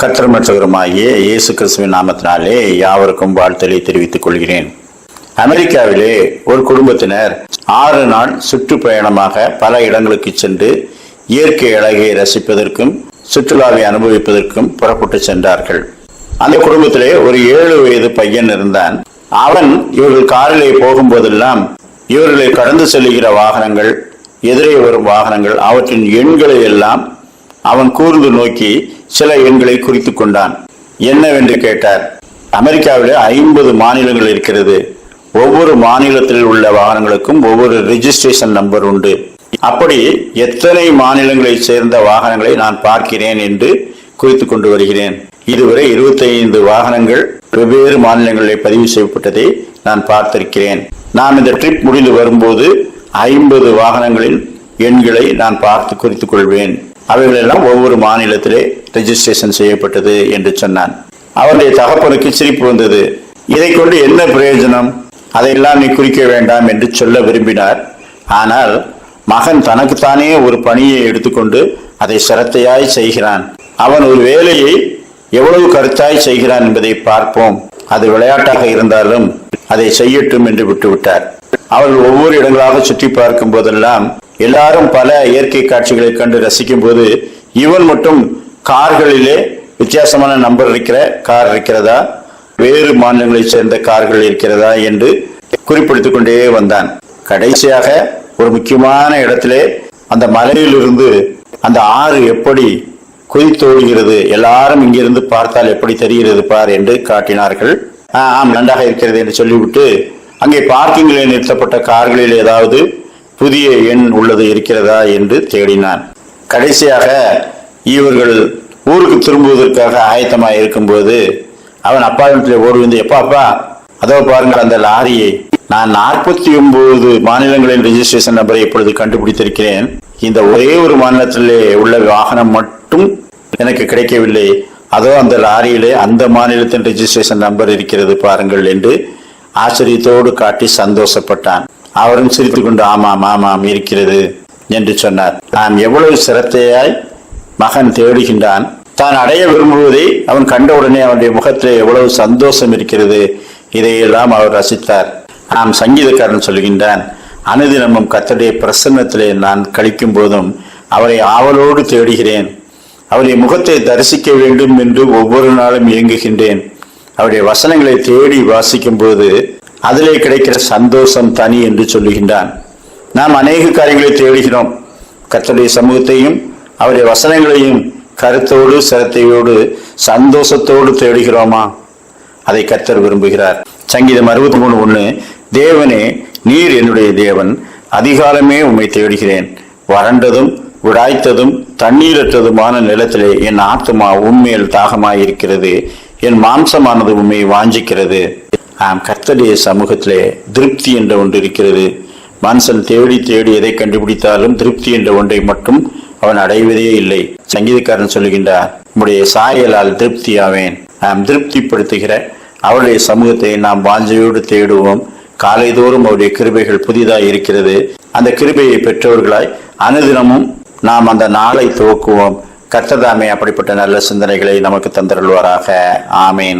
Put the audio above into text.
கத்திரமற்றவருமாகிய இயேசு கிறிஸ்துவின் நாமத்தினாலே யாவருக்கும் வாழ்த்தலை தெரிவித்துக் கொள்கிறேன். அமெரிக்காவிலே ஒரு குடும்பத்தினர் ஆறு நாள் சுற்றுப்பயணமாக பல இடங்களுக்கு சென்று இயற்கை அழகை ரசிப்பதற்கும் சுற்றுலாவை அனுபவிப்பதற்கும் புறப்பட்டு சென்றார்கள். அந்த குடும்பத்திலே ஒரு ஏழு வயது பையன் இருந்தான். அவன் இவர்கள் காரிலே போகும்போதெல்லாம் இவர்களை கடந்து செல்லுகிற வாகனங்கள் எதிரே வரும் வாகனங்கள் அவற்றின் எண்களை எல்லாம் அவன் கூர்ந்து நோக்கி சில எண்களை குறித்து கொண்டான். என்னவென்று கேட்டார்? அமெரிக்காவில் ஐம்பது மாநிலங்கள் இருக்கிறது. ஒவ்வொரு மாநிலத்தில் உள்ள வாகனங்களுக்கும் ஒவ்வொரு ரிஜிஸ்ட்ரேஷன் நம்பர் உண்டு. அப்படி எத்தனை மாநிலங்களை சேர்ந்த வாகனங்களை நான் பார்க்கிறேன் என்று குறித்து கொண்டு வருகிறேன். இதுவரை 25 வாகனங்கள் வெவ்வேறு மாநிலங்களில் பதிவு செய்யப்பட்டதை நான் பார்த்திருக்கிறேன். நான் இந்த ட்ரிப் முடிந்து வரும்போது ஐம்பது வாகனங்களின் எண்களை நான் பார்த்து குறித்துக் கொள்வேன். அவைகளெல்லாம் ஒவ்வொரு மாநிலத்திலே ரெஜிஸ்ட்ரேஷன் செய்யப்பட்டது என்று சொன்னான். அவருடைய தகப்பனுக்கு சிரிப்பு வந்தது. இதை கொண்டு என்ன பிரயோஜனம்? அதையெல்லாம் நீ குறிக்க வேண்டாம் என்று சொல்ல விரும்பினார். ஆனால் மகன் தனக்குத்தானே ஒரு பணியை எடுத்துக்கொண்டு அதை சிரத்தையாய் செய்கிறான். அவன் ஒரு வேலையை எவ்வளவு கருத்தாய் செய்கிறான் என்பதை பார்ப்போம். அது விளையாட்டாக இருந்தாலும் அதை செய்யட்டும் என்று விட்டுவிட்டார். அவர்கள் ஒவ்வொரு இடங்களாக சுற்றி பார்க்கும் போதெல்லாம் எல்லாரும் பல இயற்கை காட்சிகளை கண்டு ரசிக்கும் போது இவன் மட்டும் கார்களிலே வித்தியாசமான நம்பர் இருக்கிற கார் இருக்கிறதா? வேறு மாநிலங்களைச் சேர்ந்த கார்கள் இருக்கிறதா? என்று குறிப்பிடுத்திக் கொண்டே வந்தான். கடைசியாக ஒரு முக்கியமான இடத்திலே அந்த மலையிலிருந்து அந்த ஆறு எப்படி குதித்தோடுகிறது எல்லாரும் இங்கிருந்து பார்த்தால் எப்படி தெரிகிறது பார் என்று காட்டினார்கள். "ஆ, ஆம் நன்றாக இருக்கிறது என்று சொல்லிவிட்டு அங்கே பார்க்கிங்கில் நிறுத்தப்பட்ட கார்களில் ஏதாவது புதிய எண் உள்ளது இருக்கிறதா என்று தேடினான். கடைசியாக இவர்கள் ஊருக்கு திரும்புவதற்காக ஆயத்தமாக இருக்கும்போது அவன் அப்பார்ட்மெண்ட்ல ஓடி வந்து எப்பா அப்பா அதோ பாருங்கள் அந்த லாரியை. நான் நாற்பத்தி ஒன்பது மாநிலங்களின் ரெஜிஸ்ட்ரேஷன் நம்பரை இப்பொழுது கண்டுபிடித்திருக்கிறேன். இந்த ஒரே ஒரு மாநிலத்திலே உள்ள வாகனம் மட்டும் எனக்கு கிடைக்கவில்லை. அதோ அந்த லாரியிலே அந்த மாநிலத்தின் ரெஜிஸ்ட்ரேஷன் நம்பர் இருக்கிறது பாருங்கள் என்று ஆச்சரியத்தோடு காட்டி சந்தோஷப்பட்டான். அவரும் சிரித்துக்கொண்டு ஆமாம் ஆமாம் இருக்கிறது என்று சொன்னார். நாம் எவ்வளவு சிரத்தையாய் மகன் தேடுகின்றான் தான் அடைய விரும்புவதை அவன் கண்டவுடனே அவனுடைய முகத்திலே எவ்வளவு சந்தோஷம் இருக்கிறது இதையெல்லாம் அவர் ரசித்தார். நாம் சங்கீதக்காரன் சொல்கின்றான் அனுதினமும் கத்தடைய பிரசன்னத்திலே நான் கழிக்கும் போதும் அவரை ஆவலோடு தேடுகிறேன். அவருடைய முகத்தை தரிசிக்க வேண்டும் என்று ஒவ்வொரு நாளும் இயங்குகின்றேன் அவருடைய வசனங்களை தேடி வாசிக்கும் போது அதிலே கிடைக்கிற சந்தோஷம் தனி என்று சொல்லுகின்றான். நாம் அநேக காரியங்களை தேடுகிறோம். கத்தருடைய சமூகத்தையும் அவருடைய வசனங்களையும் கருத்தோடு சிரத்தையோடு சந்தோஷத்தோடு தேடுகிறோமா? அதை கத்தர் விரும்புகிறார். சங்கீதம் அறுபத்தி மூணு ஒண்ணு தேவனே நீர் என்னுடைய தேவன் அதிகாலமே உம்மை தேடுகிறேன். வறண்டதும் விடாய்த்ததும் தண்ணீரற்றதுமான நிலத்திலே என் ஆத்துமா உண்மையில் தாகமாயிருக்கிறது. என் மாம்சமானது உண்மை வாஞ்சிக்கிறது. ஆம் கர்த்தருடைய சமூகத்திலே திருப்தி என்ற ஒன்று இருக்கிறது. மனுஷன் தேடி தேடி எதை கண்டுபிடித்தாலும் திருப்தி என்ற ஒன்றை மட்டும் அவன் அடைவதே இல்லை. சங்கீதக்காரன் சொல்லுகின்றார் உம்முடைய சாயலால் திருப்தியாவேன். நாம் திருப்திப்படுத்துகிற அவருடைய சமூகத்தை நாம் வாஞ்சையோடு தேடுவோம். காலைதோறும் அவருடைய கிருபைகள் புதிதாக இருக்கிறது. அந்த கிருபையை பெற்றவர்களாய் அனுதினமும் நாம் அந்த நாளை துவக்குவோம். கர்த்ததாமே அப்படிப்பட்ட நல்ல சிந்தனைகளை நமக்கு தந்தருள்வாராக. ஆமேன்.